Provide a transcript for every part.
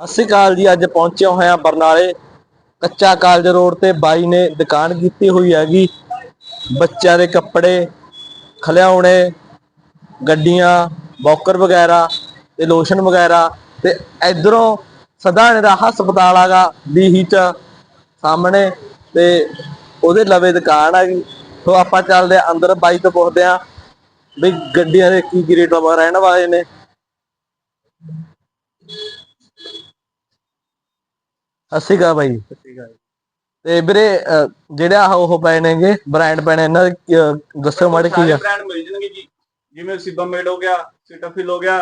ਸਤਿ ਸ਼੍ਰੀ ਅਕਾਲ ਜੀ, ਅੱਜ ਪਹੁੰਚਿਆ ਹੋਇਆ ਬਰਨਾਲੇ ਕੱਚਾ ਕਾਲਜ ਰੋਡ ਤੇ। ਬਾਈ ਨੇ ਦੁਕਾਨ ਕੀਤੀ ਹੋਈ ਹੈਗੀ, ਬੱਚਿਆਂ ਦੇ ਕੱਪੜੇ ਖਲਿਆਉਣੇ ਗੱਡੀਆਂ ਬੌਕਰ ਵਗੈਰਾ ਤੇ ਲੋਸ਼ਨ ਵਗੈਰਾ ਤੇ ਇਧਰੋਂ ਸਦਾਣੇ ਦਾ ਹਸਪਤਾਲ ਆਗਾ ਡੀਹੀ ਚ ਸਾਹਮਣੇ ਤੇ ਉਹਦੇ ਲਵੇ ਦੁਕਾਨ ਹੈਗੀ ਸੋ ਆਪਾਂ ਚੱਲਦੇ ਆ ਅੰਦਰ, ਬਾਈ ਤੋਂ ਪੁੱਛਦੇ ਆ ਵੀ ਗੱਡੀਆਂ ਦੇ ਕੀ ਕੀ ਰੇਟ ਵਗੈਰਾ ਰਹਿਣ ਵਾਲੇ ਨੇ। ਸਤਿ ਸ਼੍ਰੀ ਅਕਾਲ ਬਾਈ ਤੇ ਵੀਰੇ ਅਹ, ਜਿਹੜਾ ਆਹ ਉਹ ਪਏ ਨੇਗੇ ਬ੍ਰਾਂਡ ਪਏ ਨੇ ਇਹਨਾਂ ਦੇ ਕੀ, ਅਹ, ਦੱਸੋ ਮਾੜੇ ਕੀ ਸਾਰੇ ਆ ਬ੍ਰਾਂਡ ਮਿਲ ਜਾਣਗੇ ਜੀ। ਜਿਵੇਂ ਸਿਬਾ ਮੇਡ ਹੋ ਗਿਆ ਸਿਟਾਫਿਲ ਹੋ ਗਿਆ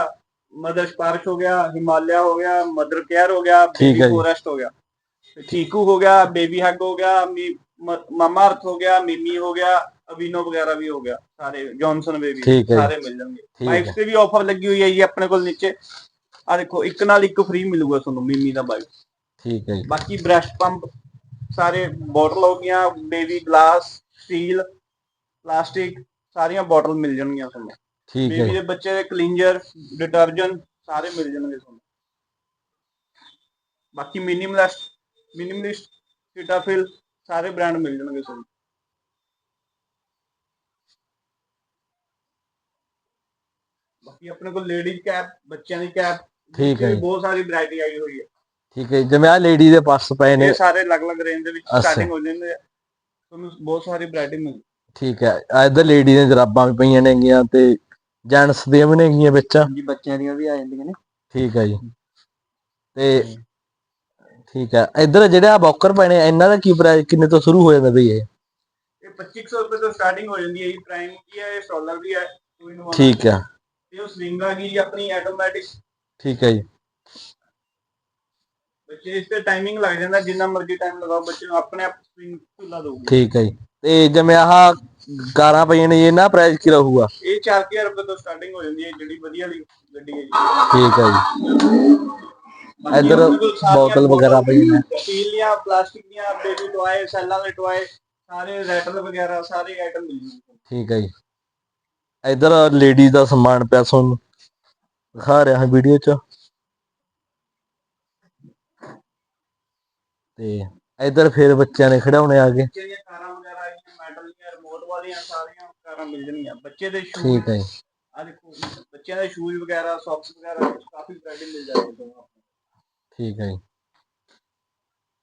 ਮਦਰ ਸਪਾਰਕ ਹੋ ਗਿਆ ਹਿਮਾਲਿਆ ਹੋ ਗਿਆ ਮਦਰ ਕੇਅਰ ਹੋ ਗਿਆ ਠੀਕ ਹੈ ਜੀ। ਫੋਰੈਸਟ ਹੋ ਗਿਆ। ਤੇ ਚੀਕੂ ਹੋ ਗਿਆ ਬੇਬੀ ਹੱਗ ਹੋ ਗਿਆ ਮਮਾ ਅਰਥ ਹੋ ਗਿਆ ਮਿਮੀ ਹੋ ਗਿਆ ਅਵੀਨੋ ਵਗੈਰਾ ਵੀ ਹੋ ਗਿਆ ਸਾਰੇ ਜੌਨਸਨ ਬੇਬੀ ਠੀਕ ਹੈ ਜੀ। ਸਾਰੇ ਮਿਲ ਜਾਣਗੇ। ਠੀਕ ਬਾਈਕਸ ਤੇ ਵੀ ਆਫਰ ਲੱਗੀ ਹੋਈ ਹੈ ਜੀ ਆਪਣੇ ਕੋਲ ਨੀਚੇ। ਆ ਦੇਖੋ ਇੱਕ ਨਾਲ ਇੱਕ ਫ੍ਰੀ ਮਿਲੂਗਾ ਤੁਹਾਨੂੰ ਮਿਮੀ ਦਾ ਬਾਈਕ ਠੀਕ ਹੈ ਜੀ ਬਾਕੀ ਬ੍ਰੈਸਟ ਪੰਪ ਸਾਰੇ ਬੋਟਲ ਹੋ ਗਈਆਂ ਬੇਬੀ ਗਲਾਸ ਸਟੀਲ ਪਲਾਸਟਿਕ ਸਾਰੀਆਂ ਬੋਟਲ ਮਿਲ ਜਾਣਗੀਆਂ ਤੁਹਾਨੂੰ ਠੀਕ ਹੈ ਬੇਬੀ ਜੀ, ਦੇ ਬੱਚੇ ਦੇ ਕਲੀਨਜਰ ਡਿਟਰਜੈਂਟ ਸਾਰੇ ਮਿਲ ਜਾਣਗੇ ਤੁਹਾਨੂੰ ਬਾਕੀ ਮਿਨੀਮਲਿਸਟ ਮਿਨੀਮਲਿਸਟ ਸਿਟਾਫਿਲ ਸਾਰੇ ਬ੍ਰਾਂਡ ਮਿਲ ਜਾਣਗੇ ਤੁਹਾਨੂੰ ਬਾਕੀ ਆਪਣੇ ਕੋਲ ਲੇਡੀਜ਼ ਕੈਪ ਬੱਚਿਆਂ ਦੀ ਕੈਪ ਠੀਕ ਹੈ ਜੀ। ਬਹੁਤ ਸਾਰੀ ਵੈਰਾਈਟੀ ਆਈ ਹੋਈ ਹੈ ਠੀਕ ਹੈ ਜੀ। ਜਿਵੇਂ ਆ ਲੇਡੀ ਦੇ ਪਰਸ ਪਏ ਨੇ। ਇਹ ਸਾਰੇ ਅਲੱਗ-ਅਲੱਗ ਰੇਂਜ ਦੇ ਵਿੱਚ ਅੱਛਾ। ਸਟਾਰਟਿੰਗ ਹੋ ਜਾਂਦੇ ਆ। ਤੁਹਾਨੂੰ ਬਹੁਤ ਸਾਰੀ ਵੈਰਾਈਟੀ ਮਿਲ ਠੀਕ ਹੈ। ਆ ਇੱਧਰ ਲੇਡੀ ਦੀਆਂ ਜਰਾਬਾਂ ਵੀ ਪਈਆਂ ਨੇਗੀਆਂ ਤੇ ਜੈਂਟਸ ਦੀਆਂ ਵੀ ਨੇਗੀਆਂ ਵਿੱਚ। ਜੀ ਬੱਚਿਆਂ ਦੀਆਂ ਵੀ ਆ ਜਾਂਦੀਆਂ ਨੇ। ਠੀਕ ਹੈ ਜੀ। ਤੇ ਠੀਕ ਹੈ। ਇੱਧਰ ਜਿਹੜੇ ਆ ਬੌਕਰ ਪਏ ਨੇ ਇਹਨਾਂ ਦਾ ਕੀ ਪ੍ਰਾਈਸ ਕਿੰਨੇ ਤੋਂ ਸ਼ੁਰੂ ਹੋ ਜਾਂਦਾ ਬਈ ਇਹ? ਇਹ 2500 ਰੁਪਏ ਤੋਂ ਸਟਾਰਟਿੰਗ ਹੋ ਜਾਂਦੀ ਹੈ ਇਹ ਪ੍ਰਾਈਮ ਕੀ ਹੈ ਇਹ ਸਟਾਲਰ ਵੀ ਹੈ ਟੂ ਇਨ 1 ਠੀਕ ਹੈ। ਤੇ ਉਹ ਸਵਿੰਗ ਆ ਗਈ ਜੀ ਆਪਣੀ ਆਟੋਮੈਟਿਕ ਠੀਕ ਹੈ ਜੀ। ਤੇ ਟਾਈਮਿੰਗ ਲੱਗ ਜਾਂਦਾ ਜਿੰਨਾ ਮਰਜ਼ੀ ਟਾਈਮ ਲਗਾਓ ਬੱਚੇ ਨੂੰ ਆਪਣੇ ਆਪ ਸਵਿੰਗ ਝੂਲਾ ਦਊਗਾ। ਠੀਕ ਹੈ ਜੀ। ਤੇ ਜਿਵੇਂ ਆਹ ਕਾਰਾਂ ਪਈਆਂ ਨੇ ਇਹਨਾਂ ਪ੍ਰਾਈਸ ਕੀ ਰਹੂਗਾ? ਇਹ 4000 ਰੁਪਏ ਤੋਂ ਸਟਾਰਟਿੰਗ ਹੋ ਜਾਂਦੀ ਹੈ ਜਿਹੜੀ ਵਧੀਆ ਵਾਲੀ ਗੱਡੀ ਹੈ ਜੀ। ਠੀਕ ਹੈ ਜੀ। ਬਾਕੀ ਇੱਧਰ ਆਪਣੇ ਕੋਲ ਸਾਰੀਆਂ ਬੋਤਲ ਵਗੈਰਾ ਪਈਆਂ ਨੇ। ਸਟੀਲ ਦੀਆਂ ਪਲਾਸਟਿਕ ਦੀਆਂ ਬੇਬੀ ਟੋਏ ਸੈੱਲਾਂ ਦੇ ਟੋਏ ਸਾਰੇ ਰੈਟਲ ਵਗੈਰਾ ਸਾਰੇ ਆਈਟਮ ਮਿਲ ਜਾਂਦੇ ਠੀਕ ਹੈ ਜੀ। ਇੱਧਰ ਲੇਡੀਜ਼ ਦਾ ਸਮਾਨ ਪਿਆ ਤੁਹਾਨੂੰ। ਦਿਖਾ ਰਿਹਾ ਹਾਂ ਵੀਡੀਓ 'ਚ। ਤੇ ਇੱਧਰ ਫਿਰ ਬੱਚਿਆਂ ਨੇ ਖਿਡੌਣੇ ਆ ਗਏ। ਬੱਚੇ ਦੀਆਂ ਕਾਰਾਂ ਵਗੈਰਾ ਆਈਆਂ ਮੈਟਲ ਦੀਆਂ ਰਿਮੋਟ ਵਾਲੀਆਂ ਸਾਰੀਆਂ ਕਾਰਾਂ ਮਿਲ ਜਾਣਗੀਆਂ ਬੱਚੇ ਦੇ ਸ਼ੂਜ਼ ਠੀਕ ਹੈ ਜੀ। ਆ ਦੇਖੋ ਬੱਚਿਆਂ ਦੇ ਸ਼ੂਜ਼ ਵਗੈਰਾ ਸੌਕਸ ਵਗੈਰਾ ਕਾਫੀ ਵੈਰਾਈਟੀ ਮਿਲ ਜਾਂਦੀ ਹੈ ਤੁਹਾਨੂੰ। ਠੀਕ ਹੈ ਜੀ।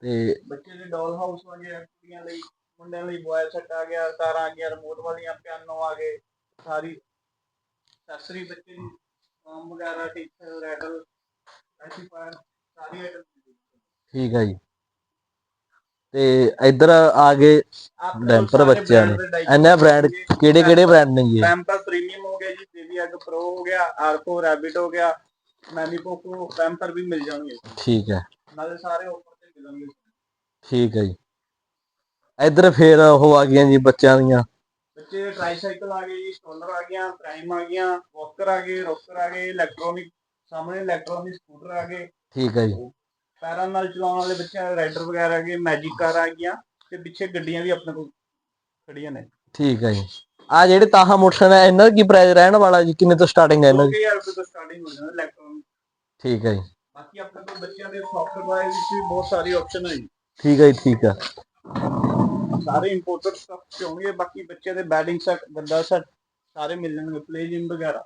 ਤੇ ਬੱਚੇ ਦੇ ਡਾਲ ਹਾਊਸ ਆ ਗਿਆ ਕੁੜੀਆਂ ਲਈ ਮੁੰਡਿਆਂ ਲਈ ਬॉय ਸੈੱਟ ਆ ਗਿਆ ਕਾਰਾਂ ਆ ਗਿਆ ਰਿਮੋਟ ਵਾਲੀਆਂ ਪਿਆਨੋ ਆ ਗਏ ਸਾਰੀ ਐਕਸੈਸਰੀ ਬੱਚੇ ਦੀ ਫੋਮ ਵਗੈਰਾ ਟੀਚਰ ਰੈਡਲ ਐਸੀਫਾਇਰ ਸਾਰੀ ਆਈਟਮ ਠੀਕ ਹੈ ਜੀ। ਤੇ ਇੱਧਰ ਆ ਗਏ ਡੈਂਪਰ ਬੱਚਿਆਂ ਨੇ। ਇਹਨਾਂ ਬ੍ਰਾਂਡ ਕਿਹੜੇ ਕਿਹੜੇ ਬ੍ਰਾਂਡ ਨੇ ਜੀ? ਪੈਂਪਰ ਪ੍ਰੀਮੀਅਮ ਹੋ ਗਿਆ ਜੀ ਬੇਬੀ ਐਗ ਪ੍ਰੋ ਹੋ ਗਿਆ ਆਰਕੋ ਰੈਬਿਟ ਹੋ ਗਿਆ ਮੈਨੀ ਪੋਕੋ ਪੈਂਪਰ ਵੀ ਮਿਲ ਜਾਣਗੇ। ਠੀਕ ਹੈ। ਨਾਲੇ ਸਾਰੇ ਆਫਰ ਤੇ ਮਿਲਣਗੇ। ਠੀਕ ਹੈ ਜੀ। ਇੱਧਰ ਫਿਰ ਉਹ ਆ ਗਈਆਂ ਜੀ ਬੱਚਿਆਂ ਦੀਆਂ। ਬੱਚੇ ਟ੍ਰਾਈਸਾਈਕਲ ਆ ਗਏ ਜੀ ਸਟੋਲਰ ਆ ਗਿਆ ਪ੍ਰਾਈਮ ਆ ਗਿਆ ਵਾਕਰ ਆ ਗਏ ਰੋਕਰ ਆ ਗਏ ਇਲੈਕਟ੍ਰੋਨਿਕ ਸਾਹਮਣੇ ਇਲੈਕਟ੍ਰੋਨਿਕ ਸਕੂਟਰ ਆ ਗਏ। ਠੀਕ ਹੈ ਜੀ। ਪੈਰਾਂ ਨਾਲ ਚਲਾਉਣ ਵਾਲੇ ਬੱਚਿਆਂ ਦੇ ਰਾਈਡਰ ਵਗੈਰਾ ਗਏ ਮੈਜਿਕ ਕਾਰ ਆ ਗਈਆਂ ਤੇ ਪਿੱਛੇ ਗੱਡੀਆਂ ਵੀ ਆਪਣੇ ਕੋਲ ਖੜੀਆਂ ਨੇ। ਠੀਕ ਹੈ ਜੀ। ਆ ਜਿਹੜੇ ਤਾਹਾ ਮੋਟਰਸਾਈਕਲ ਹੈ ਇਹਨਾਂ ਦਾ ਕੀ ਪ੍ਰਾਈਸ ਰਹਿਣ ਵਾਲਾ ਜੀ? ਕਿੰਨੇ ਤੋਂ ਸਟਾਰਟਿੰਗ ਹੈ ਇਹਨਾਂ ਦੀ? 2000 ਰੁਪਏ ਤੋਂ ਸਟਾਰਟਿੰਗ ਹੋ ਜਾਂਦਾ ਇਲੈਕਟ੍ਰੋਨਿਕ ਠੀਕ ਹੈ ਜੀ। ਬਾਕੀ ਆਪਣੇ ਕੋਲ ਬੱਚਿਆਂ ਦੇ ਸੌਫਟਵੇਅਰ ਵਿੱਚ ਵੀ ਬਹੁਤ ਸਾਰੀ ਆਪਸ਼ਨ ਹੈ ਜੀ। ਠੀਕ ਹੈ ਜੀ ਠੀਕ ਹੈ ਸਾਰੇ ਇੰਪੋਰਟਡ ਸਟਫ ਹੋਣਗੇ ਬਾਕੀ ਬੱਚਿਆਂ ਦੇ ਬੈਡਿੰਗ ਸੈਟ ਗੱਦਾ ਸੈਟ ਸਾਰੇ ਮਿਲ ਜਾਣਗੇ ਪਲੇ ਜਿਮ ਵਗੈਰਾ।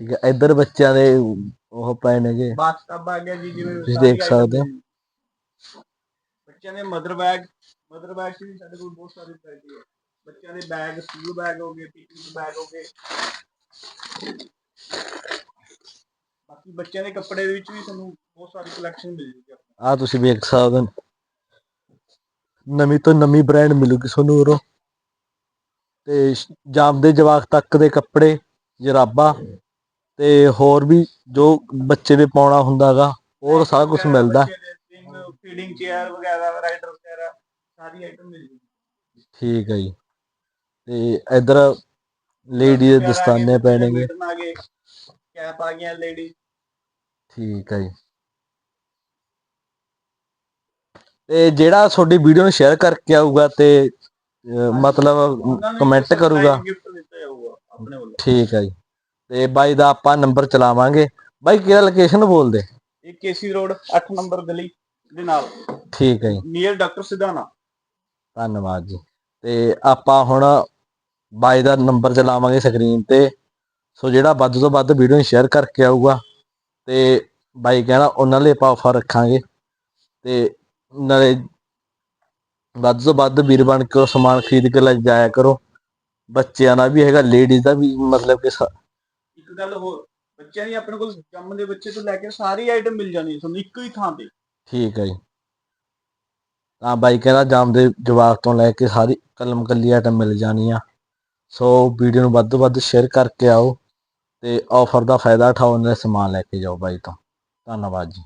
ਠੀਕ ਹੈ ਇੱਧਰ ਬੱਚਿਆਂ ਦੇ ਉਹ ਪਏ ਨੇਗੇ। ਬਾਥਟਬ ਆ ਗਿਆ ਜੀ ਜਿਵੇਂ ਤੁਸੀਂ ਦੇਖ ਸਕਦੇ ਹੋ। ਬੱਚਿਆਂ ਦੇ ਮਦਰ ਬੈਗ ਮਦਰ ਬੈਗ ਵੀ ਸਾਡੇ ਕੋਲ ਬਹੁਤ ਸਾਰੀ ਵੈਰਾਈਟੀ ਹੈ। ਬੱਚਿਆਂ ਦੇ ਬੈਗ ਸਕੂਲ ਬੈਗ ਹੋ ਗਏ ਪਿਕਨਿਕ ਬੈਗ ਹੋ ਗਏ। ਬਾਕੀ ਬੱਚਿਆਂ ਦੇ ਕੱਪੜੇ ਦੇ ਵਿੱਚ ਵੀ ਤੁਹਾਨੂੰ ਬਹੁਤ ਸਾਰੀ ਕਲੈਕਸ਼ਨ ਮਿਲ ਜੂਗੀ ਆ ਤੁਸੀਂ ਵੇਖ ਸਕਦੇ ਹੋ। ਨਵੀਂ ਤੋਂ ਨਵੀਂ ਬ੍ਰਾਂਡ ਮਿਲੂਗੀ ਤੁਹਾਨੂੰ ਉਰੋਂ। ਤੇ ਸ਼- ਜਾਪਦੇ ਜਵਾਕ ਤੱਕ ਦੇ ਕੱਪੜੇ ਜਰਾਬਾਂ ਤੇ ਹੋਰ ਵੀ ਜੋ ਬੱਚੇ ਦੇ ਪਾਉਣਾ ਹੁੰਦਾਗਾ ਹੋਰ ਸਾਰਾ ਕੁਝ ਮਿਲਦਾ। ਫੀਡਿੰਗ ਚੇਅਰ ਵਗੈਰਾ ਰਾਈਡਰ ਵਗੈਰਾ ਸਾਰੀ ਆਈਟਮ ਮਿਲ ਜੂਗੀ। ਠੀਕ ਹੈ ਜੀ। ਤੇ ਇੱਧਰ ਲੇਡੀ ਦੇ ਦਸਤਾਨੇ ਪੈਣਗੇ। ਕੈਪ ਆ ਗਈਆਂ ਲੇਡੀ ਠੀਕ ਹੈ ਜੀ। ਤੇ ਜਿਹੜਾ ਤੁਹਾਡੀ ਵੀਡੀਓ ਨੂੰ ਸ਼ੇਅਰ ਕਰਕੇ ਆਊਗਾ ਤੇ ਮਤਲਬ ਕਮੈਂਟ ਕਰੂਗਾ। ਠੀਕ ਹੈ ਜੀ। ਤੇ ਬਾਈ ਦਾ ਆਪਾਂ ਨੰਬਰ ਚਲਾਵਾਂਗੇ। ਬਾਈ ਕਿਹੜਾ ਲੋਕੇਸ਼ਨ ਬੋਲਦੇ? ਇਹ ਕੇਸੀ ਰੋਡ 8 ਨੰਬਰ ਗਲੀ ਦੇ ਨਾਲ। ਠੀਕ ਹੈ ਜੀ। Near doctor Sidhana. ਧੰਨਵਾਦ ਜੀ। ਤੇ ਆਪਾਂ ਹੁਣ ਬਾਈ ਦਾ ਨੰਬਰ ਚਲਾਵਾਂਗੇ ਸਕਰੀਨ ਤੇ। ਸੋ ਜਿਹੜਾ ਵੱਧ ਤੋਂ ਵੱਧ ਵੀਡੀਓ ਨੂੰ ਸ਼ੇਅਰ ਕਰਕੇ ਆਊਗਾ ਤੇ ਬਾਈ ਕਹਿੰਦਾ ਉਹਨਾਂ ਲਈ ਆਪਾਂ ਆਫਰ ਰੱਖਾਂਗੇ। ਤੇ ਨਾਲੇ ਵੱਧ ਤੋਂ ਵੱਧ ਵੀਰ ਬਣ ਕੇ ਸਮਾਨ ਖਰੀਦ ਕੇ ਲੈ ਜਾਇਆ ਕਰੋ। ਬੱਚਿਆਂ ਦਾ ਵੀ ਹੈਗਾ ਲੇਡੀਜ਼ ਦਾ ਵੀ ਮਤਲਬ ਕਿ ਇੱਕ ਗੱਲ ਹੋਰ, ਬੱਚਿਆਂ ਦੀ ਆਪਣੇ ਕੋਲ ਜੰਮ ਬੱਚੇ ਤੋਂ ਲੈ ਕੇ ਸਾਰੀ ਆਈਟਮ ਮਿਲ ਜਾਣੀ ਹੈ ਤੁਹਾਨੂੰ ਇੱਕੋ ਹੀ ਥਾਂ ਤੇ। ਠੀਕ ਹੈ ਜੀ। ਤਾਂ ਬਾਈ ਕਹਿੰਦਾ ਜਾਮ ਦੇ ਜਵਾਕ ਤੋਂ ਲੈ ਕੇ ਸਾਰੀ ਕਲਮ ਕੱਲੀ ਆਈਟਮ ਮਿਲ ਜਾਣੀ ਆ ਸੋ ਵੀਡੀਓ ਨੂੰ ਵੱਧ ਤੋਂ ਵੱਧ ਸ਼ੇਅਰ ਕਰਕੇ ਆਓ ਤੇ ਆਫਰ ਦਾ ਫਾਇਦਾ ਉਠਾਓ ਨਾਲੇ ਸਮਾਨ ਲੈ ਕੇ ਜਾਓ ਬਾਈ ਤੋਂ। ਧੰਨਵਾਦ ਜੀ।